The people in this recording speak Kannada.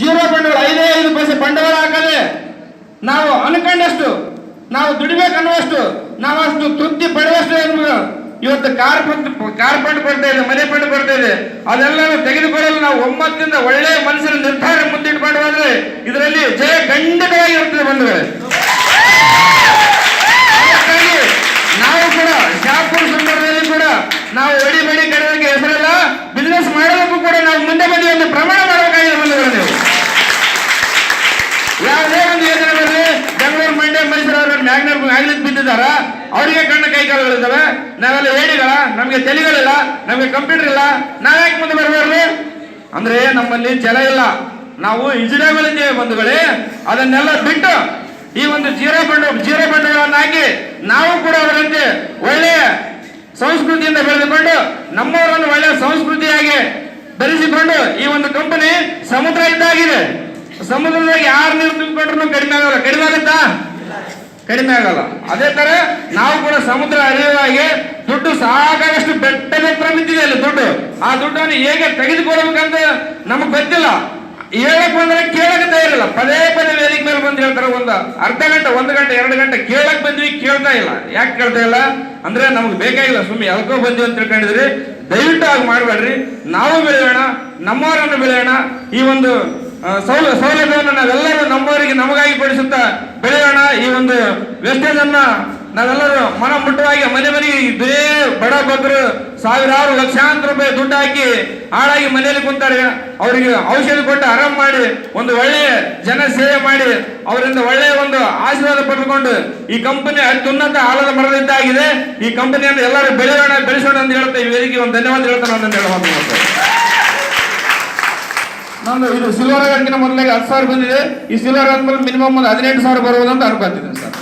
ಜೀರೋ ಬಂಡವಾಳ ಐದೇ ಐದು ಪೈಸೆ ಬಂಡವಾಳ ಹಾಕದೆ ನಾವು ಅನ್ಕೊಂಡಷ್ಟು, ನಾವು ದುಡಿಬೇಕನ್ನುವಷ್ಟು ನಾವು ಅಷ್ಟು ತೃಪ್ತಿ ಪಡೆಯುವಷ್ಟು ಇವತ್ತು ಕಾರ್ ಕಾರ್ ಫಂಡ್ ಬರ್ತಾ ಇದೆ, ಮನೆ ಫಂಡ್ ಬರ್ತಾ ಇದೆ. ಅದೆಲ್ಲ ತೆಗೆದುಕೊಳ್ಳಲು ನಾವು ಒಮ್ಮತ್ತಿಂದ ಒಳ್ಳೆಯ ಮನಸ್ಸಿನ ನಿರ್ಧಾರ ಮುಂದಿಟ್ಟು ಮಾಡುವಾದ್ರೆ ಇದರಲ್ಲಿ ಜಯ ಖಂಡಿತವಾಗಿ ಇರ್ತದೆ ಬಂಧುಗಳೇ ಅದಕ್ಕಾಗಿ ನಾವು ಕೂಡ ಶಾಪುರ್ ಸಂದರ್ಭದಲ್ಲಿ ಕೂಡ ನಾವು ಒಡಿ ಬಡಿ ಕಡೆಗೆ ಹೆಸರಲ್ಲ ಬಿಸ್ನೆಸ್ ಮಾಡೋದಕ್ಕೂ ಕೂಡ ನಾವು ಮುಂದೆ ಬಂದು ಒಂದು ಪ್ರಮಾಣ ಮಾಡಬೇಕಾಗಿದೆ ಬಂಧುಗಳು ನೀವು ಯಾವುದೇ ಒಂದು ಬೆಂಗಳೂರು ಮಂಡ್ಯ, ಮೈಸೂರು ಅವ್ರ ಮ್ಯಾಗ್ನೆಟ್ ಮ್ಯಾಗ್ನೆಟ್ ಬಿದ್ದಿದ್ದಾರ? ಅವರಿಗೆ ಕಣ್ಣು ಕೈ ಕಾಲುಗಳಿದ್ದಾವೆ ನಾವೆಲ್ಲ ಹೇಳಿಗಳ ನಮಗೆ ತೆಲಿಗಳಿಲ್ಲ, ನಮಗೆ ಕಂಪ್ಯೂಟರ್ ಇಲ್ಲ. ನಾವ್ಯಾಕೆ ಮುಂದೆ ಬರಬಾರ್ದು? ಅಂದ್ರೆ ನಮ್ಮಲ್ಲಿ ಜಲ ಇಲ್ಲ. ನಾವು ಇದ್ದೇವೆ ಬಂಧುಗಳೇ. ಅದನ್ನೆಲ್ಲ ಬಿಟ್ಟು ಈ ಒಂದು ಜೀರೋ ಬಂಡ ಜೀರೋ ಬಂಡಗಳನ್ನು ಹಾಕಿ ನಾವು ಕೂಡ ಅವರಂತೆ ಒಳ್ಳೆಯ ಸಂಸ್ಕೃತಿಯಿಂದ ಬೆಳೆದುಕೊಂಡು ನಮ್ಮವರನ್ನು ಒಳ್ಳೆಯ ಸಂಸ್ಕೃತಿಯಾಗಿ ಬೆರೆಸಿಕೊಂಡು ಈ ಒಂದು ಕಂಪನಿ ಸಮುದ್ರ ಇದ್ದಾಗಿದೆ ಸಮುದ್ರದಾಗ ಯಾರು ನೀರು ತುಂಬಿಕೊಂಡ್ರು ಕಡಿಮೆ ಆಗಲ್ಲ. ಕಡಿಮೆ ಆಗುತ್ತಾ? ಕಡಿಮೆ ಆಗಲ್ಲ. ಅದೇ ತರ ನಾವು ಕೂಡ ಸಮುದ್ರ ಹರಿಯುವಾಗೆ ದುಡ್ಡು ಸಾಕಾಗಷ್ಟು ಬೆಟ್ಟದ ಹತ್ರ ನಿಂತಿದೆ ಅಲ್ಲಿ ದುಡ್ಡು. ಆ ದುಡ್ಡನ್ನು ಹೇಗೆ ತೆಗೆದುಕೊಳ್ಬೇಕಂತ ನಮಗ್ ಗೊತ್ತಿಲ್ಲ. ಹೇಳಕ್ ಬಂದ್ರೆ ಕೇಳಕ್ ತಯಾರಿಲ್ಲ. ಪದೇ ಪದೇ ವೇದಿಕೆ ಮೇಲೆ ಬಂದು ಹೇಳ್ತಾರೆ ಒಂದು ಅರ್ಧ ಗಂಟೆ, ಒಂದು ಗಂಟೆ, ಎರಡು ಗಂಟೆ ಕೇಳಕ್ ಬಂದ್ವಿ, ಕೇಳ್ತಾ ಇಲ್ಲ. ಯಾಕೆ ಕೇಳ್ತಾ ಇಲ್ಲ? ಅಂದ್ರೆ ನಮ್ಗೆ ಬೇಕಾಗಿಲ್ಲ. ಸುಮ್ಮನೆ ಎಲ್ಕೋ ಬಂದ್ವಿ ಅಂತ ತಿಳ್ಕೊಂಡಿದ್ರಿ. ದಯವಿಟ್ಟು ಆಗಿ ಮಾಡಬೇಡ್ರಿ. ನಾವು ಬೆಳೆಯೋಣ, ನಮ್ಮವರನ್ನು ಬೆಳೆಯೋಣ. ಈ ಒಂದು ಸೌಲ, ಸೌಲಭ್ಯವನ್ನು ನಾವೆಲ್ಲರೂ ನಮ್ಮವರಿಗೆ ನಮಗಾಗಿ ಪಡಿಸುತ್ತಾ ಬೆಳೆಯೋಣ. ಈ ಒಂದು ವೇಸ್ಟೇಜ್ ಅನ್ನ ನಾವೆಲ್ಲರೂ ಮನ ಮುಟ್ಟವಾಗಿ ಮನೆ ಮನೆಗೆ ಇದೇ ಬಡ ಬಗ್ಗರು ಸಾವಿರಾರು ಲಕ್ಷಾಂತರ ರೂಪಾಯಿ ದುಡ್ಡು ಹಾಕಿ ಹಾಳಾಗಿ ಮನೆಯಲ್ಲಿ ಕುಂತಾರೆ. ಅವರಿಗೆ ಔಷಧಿ ಕೊಟ್ಟು ಆರಾಮ್ ಮಾಡಿ, ಒಂದು ಒಳ್ಳೆಯ ಜನ ಸೇವೆ ಮಾಡಿ, ಅವರಿಂದ ಒಳ್ಳೆಯ ಒಂದು ಆಶೀರ್ವಾದ ಪಡೆದುಕೊಂಡು ಈ ಕಂಪನಿ ಅತ್ಯುನ್ನತ ಆಲದ ಮರದಿದ್ದಾಗಿದೆ ಈ ಕಂಪನಿಯನ್ನು ಎಲ್ಲರೂ ಬೆಳೆಯೋಣ, ಬೆಳೆಸೋಣ ಅಂತ ಹೇಳ್ತಾ ಈ ವೇದಿಕೆ ಒಂದು ಧನ್ಯವಾದ ಹೇಳ್ತಾನೆ ಅಂತ ಹೇಳುವಂತ ನಂದು ಇದು ಸಿಲ್ವರ್ ಗಂಟಿನ ಮೊದಲಿಗೆ ಹತ್ತು ಸಾವಿರ ಬಂದಿದೆ. ಈ ಸಿಲ್ವರ್ ಆದ್ಮೇಲೆ ಮಿನಿಮಮ್ ಒಂದು ಹದಿನೆಂಟು ಸಾವಿರ ಬರುವುದು ಅಂತ ಅನ್ಕೊಂತಿದ್ದೀನಿ ಸರ್.